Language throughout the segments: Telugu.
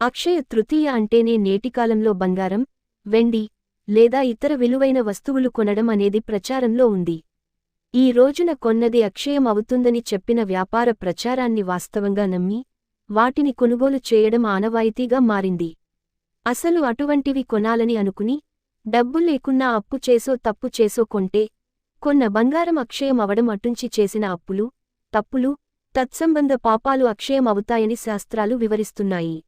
అక్షయ తృతీయ అంటేనే నేటికాలంలో బంగారం వెండి లేదా ఇతర విలువైన వస్తువులు కొనడం అనేది ప్రచారంలో ఉంది. ఈ రోజున కొన్నది అక్షయం అవుతుందని చెప్పిన వ్యాపార ప్రచారాన్ని వాస్తవంగా నమ్మి వాటిని కొనుగోలు చేయడం ఆనవాయితీగా మారింది. అసలు అటువంటివి కొనాలని అనుకుని డబ్బు లేకున్నా అప్పు చేసో తప్పు చేసో కొంటే కొన్న బంగారం అక్షయం అవడం అటుంచి చేసిన అప్పులు తప్పులు తత్సంబంధ పాపాలు అక్షయం అవుతాయని శాస్త్రాలు వివరిస్తున్నాయి.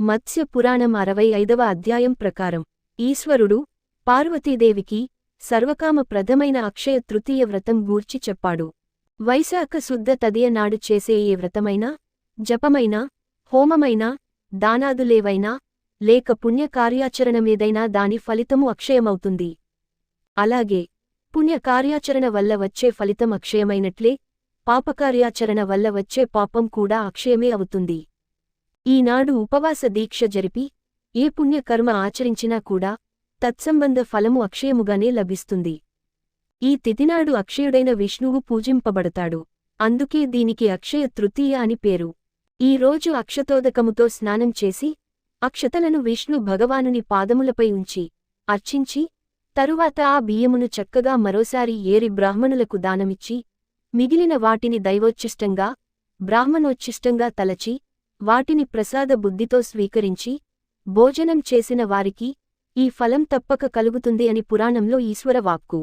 మత్స్య పురాణం అరవై ఐదవ అధ్యాయం ప్రకారం ఈశ్వరుడు పార్వతీదేవికి సర్వకామ ప్రథమైన అక్షయ తృతీయ వ్రతం గూర్చి చెప్పాడు. వైశాఖ శుద్ధ తదియ నాడు చేసే ఏ వ్రతమైనా జపమైనా హోమమైనా దానాదులేవైనా లేక పుణ్యకార్యాచరణమేదైనా దాని ఫలితము అక్షయమవుతుంది. అలాగే పుణ్యకార్యాచరణ వల్ల వచ్చే ఫలితం అక్షయమైనట్లే పాపకార్యాచరణ వల్ల వచ్చే పాపం కూడా అక్షయమే అవుతుంది. ఈనాడు ఉపవాస దీక్ష జరిపి ఏ పుణ్యకర్మ ఆచరించినా కూడా తత్సంబంధ ఫలము అక్షయముగానే లభిస్తుంది. ఈ తిథినాడు అక్షయుడైన విష్ణువు పూజింపబడతాడు. అందుకే దీనికి అక్షయ తృతీయ అని పేరు. ఈ రోజు అక్షతోదకముతో స్నానం చేసి అక్షతలను విష్ణు భగవానుని పాదములపై ఉంచి అర్చించి తరువాత ఆ బియ్యమును చక్కగా మరోసారి ఏరి బ్రాహ్మణులకు దానమిచ్చి మిగిలిన వాటిని దైవోచ్ఛిష్టంగా బ్రాహ్మణోచ్ఛిష్టంగా తలచి వాటిని ప్రసాద బుద్ధితో స్వీకరించి భోజనం చేసిన వారికి ఈ ఫలం తప్పక కలుగుతుంది అని పురాణంలో ఈశ్వరవాక్కు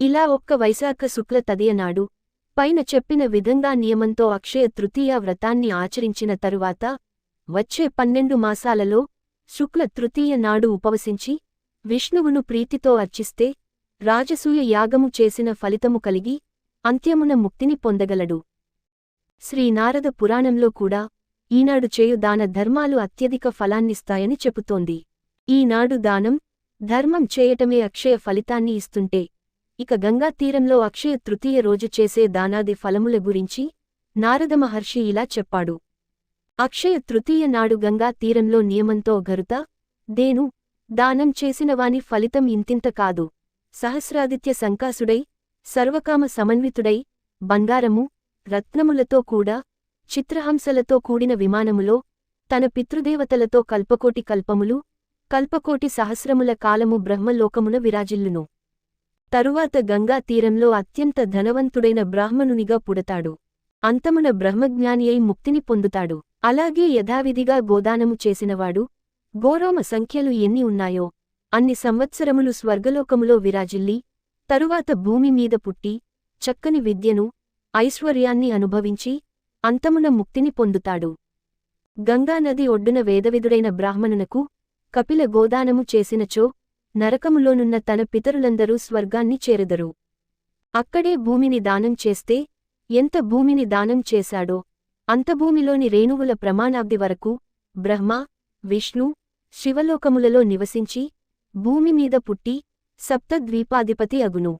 ఇలా ఒక్క వైశాఖ శుక్ల తదియనాడు పైన చెప్పిన విధంగా నియమంతో అక్షయ తృతీయ వ్రతాన్ని ఆచరించిన తరువాత వచ్చే పన్నెండు మాసాలలో శుక్ల తృతీయ నాడు ఉపవసించి విష్ణువును ప్రీతితో అర్చిస్తే రాజసూయ యాగము చేసిన ఫలితము కలిగి అంత్యమున ముక్తిని పొందగలడు. శ్రీనారద పురాణంలో కూడా ఈనాడు చేయు దాన ధర్మాలు అత్యధిక ఫలాన్నిస్తాయని చెబుతోంది. ఈనాడు దానం ధర్మం చేయటమే అక్షయ ఫలితాన్ని ఇస్తుంటే ఇక గంగా తీరంలో అక్షయ తృతీయ రోజు చేసే దానాది ఫలముల గురించి నారద మహర్షి ఇలా చెప్పాడు. అక్షయ తృతీయ నాడు గంగా తీరంలో నియమంతో గరుత దేను దానం చేసినవాని ఫలితం ఇంతింత కాదు. సహస్రాదిత్య సంకాసుడై సర్వకామ సమన్వితుడై బంగారము రత్నములతో కూడా చిత్రహంసలతో కూడిన విమానములో తన పితృదేవతలతో కల్పకోటి కల్పములు కల్పకోటి సహస్రముల కాలము బ్రహ్మలోకమున విరాజిల్లును. తరువాత గంగా తీరంలో అత్యంత ధనవంతుడైన బ్రాహ్మణునిగా పుడతాడు. అంతమున బ్రహ్మజ్ఞాని అయి ముక్తిని పొందుతాడు. అలాగే యథావిధిగా గోదానము చేసినవాడు గోరోమ సంఖ్యలు ఎన్ని ఉన్నాయో అన్ని సంవత్సరములు స్వర్గలోకములో విరాజిల్లి తరువాత భూమి మీద పుట్టి చక్కని విద్యను ఐశ్వర్యాన్ని అనుభవించి అంతమున ముక్తిని పొందుతాడు. గంగానది ఒడ్డున వేదవిదుడైన బ్రాహ్మణునకు కపిల గోదానము చేసినచో నరకములోనున్న తన పితరులందరూ స్వర్గాన్ని చేరెదరు. అక్కడే భూమిని దానం చేస్తే ఎంత భూమిని దానం చేశాడో అంత భూమిలోని రేణువుల ప్రమాణాబ్ది వరకు బ్రహ్మ విష్ణు శివలోకములలో నివసించి భూమిమీద పుట్టి సప్తద్వీపాధిపతి అగును.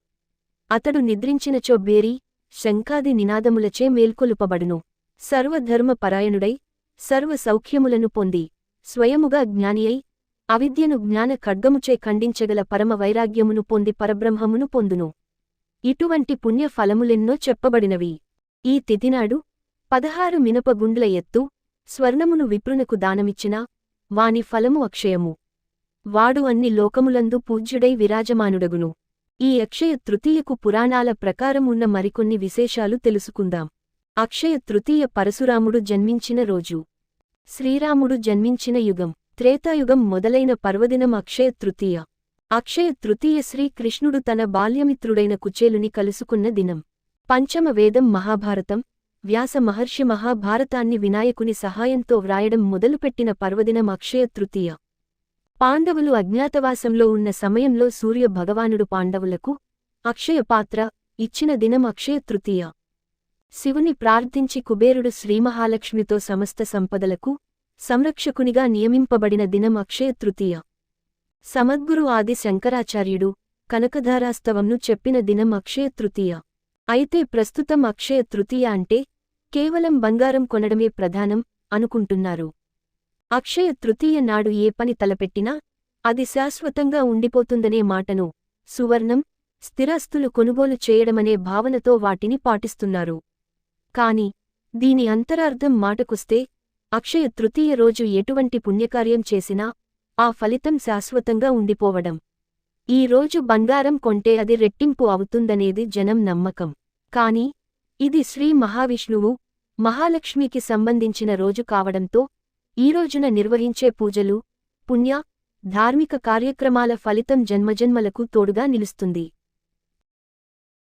అతడు నిద్రించినచో బేరి శంఖాది నినాదములచే మేల్కొలుపబడును. సర్వధర్మ పరాయణుడై సర్వ సౌఖ్యములను పొంది స్వయముగా జ్ఞానియై అవిద్యను జ్ఞాన ఖడ్గముచే ఖండించగల పరమ వైరాగ్యమును పొంది పరబ్రహ్మమును పొందును. ఇటువంటి పుణ్య ఫలములెన్నో చెప్పబడినవి. ఈ తిథినాడు పదహారు మినపగుండ్ల ఎత్తు స్వర్ణమును విప్రునకు దానమిచ్చినా వాని ఫలము అక్షయము. వాడు అన్ని లోకములందు పూజ్యుడై విరాజమానుడగును. ఈ అక్షయ తృతీయకు పురాణాల ప్రకారం ఉన్న మరికొన్ని విశేషాలు తెలుసుకుందాం. అక్షయ తృతీయ పరశురాముడు జన్మించిన రోజు. శ్రీరాముడు జన్మించిన యుగం. త్రేతాయుగం మొదలైన పర్వదినం అక్షయ తృతీయ. అక్షయ తృతీయ శ్రీకృష్ణుడు తన బాల్యమిత్రుడైన కుచేలుని కలుసుకున్న దినం. పంచమ వేదం మహాభారతం. వ్యాస మహర్షి మహాభారతాన్ని వినాయకుని సహాయంతో వ్రాయడం మొదలుపెట్టిన పర్వదినం అక్షయ తృతీయ. పాండవులు అజ్ఞాతవాసంలో ఉన్న సమయంలో సూర్య భగవానుడు పాండవులకు అక్షయ పాత్ర ఇచ్చిన దినం అక్షయ తృతీయ. శివుని ప్రార్థించి కుబేరుడు శ్రీమహాలక్ష్మితో సమస్త సంపదలకు సంరక్షకునిగా నియమింపబడిన దినం అక్షయ తృతీయ. సమద్గురు ఆది శంకరాచార్యుడు కనకధారాస్తవంను చెప్పిన దినం అక్షయ తృతీయ. అయితే ప్రస్తుతం అక్షయ తృతీయ అంటే కేవలం బంగారం కొనడమే ప్రధానం అనుకుంటున్నారు. అక్షయ తృతీయ నాడు ఏ పని తలపెట్టినా అది శాశ్వతంగా ఉండిపోతుందనే మాటను సువర్ణం స్థిరాస్తులు కొనుగోలు చేయడమనే భావనతో వాటిని పాటిస్తున్నారు. కాని దీని అంతరార్థం మాటకొస్తే అక్షయ తృతీయ రోజు ఎటువంటి పుణ్యకార్యం చేసినా ఆ ఫలితం శాశ్వతంగా ఉండిపోవడం. ఈ రోజు బంగారం కొంటే అది రెట్టింపు అవుతుందనేది జనం నమ్మకం. కాని ఇది శ్రీ మహావిష్ణువు మహాలక్ష్మికి సంబంధించిన రోజు కావడంతో ఈ రోజున నిర్వహించే పూజలు పుణ్య ధార్మిక కార్యక్రమాల ఫలితం జన్మజన్మలకు తోడుగా నిలుస్తుంది.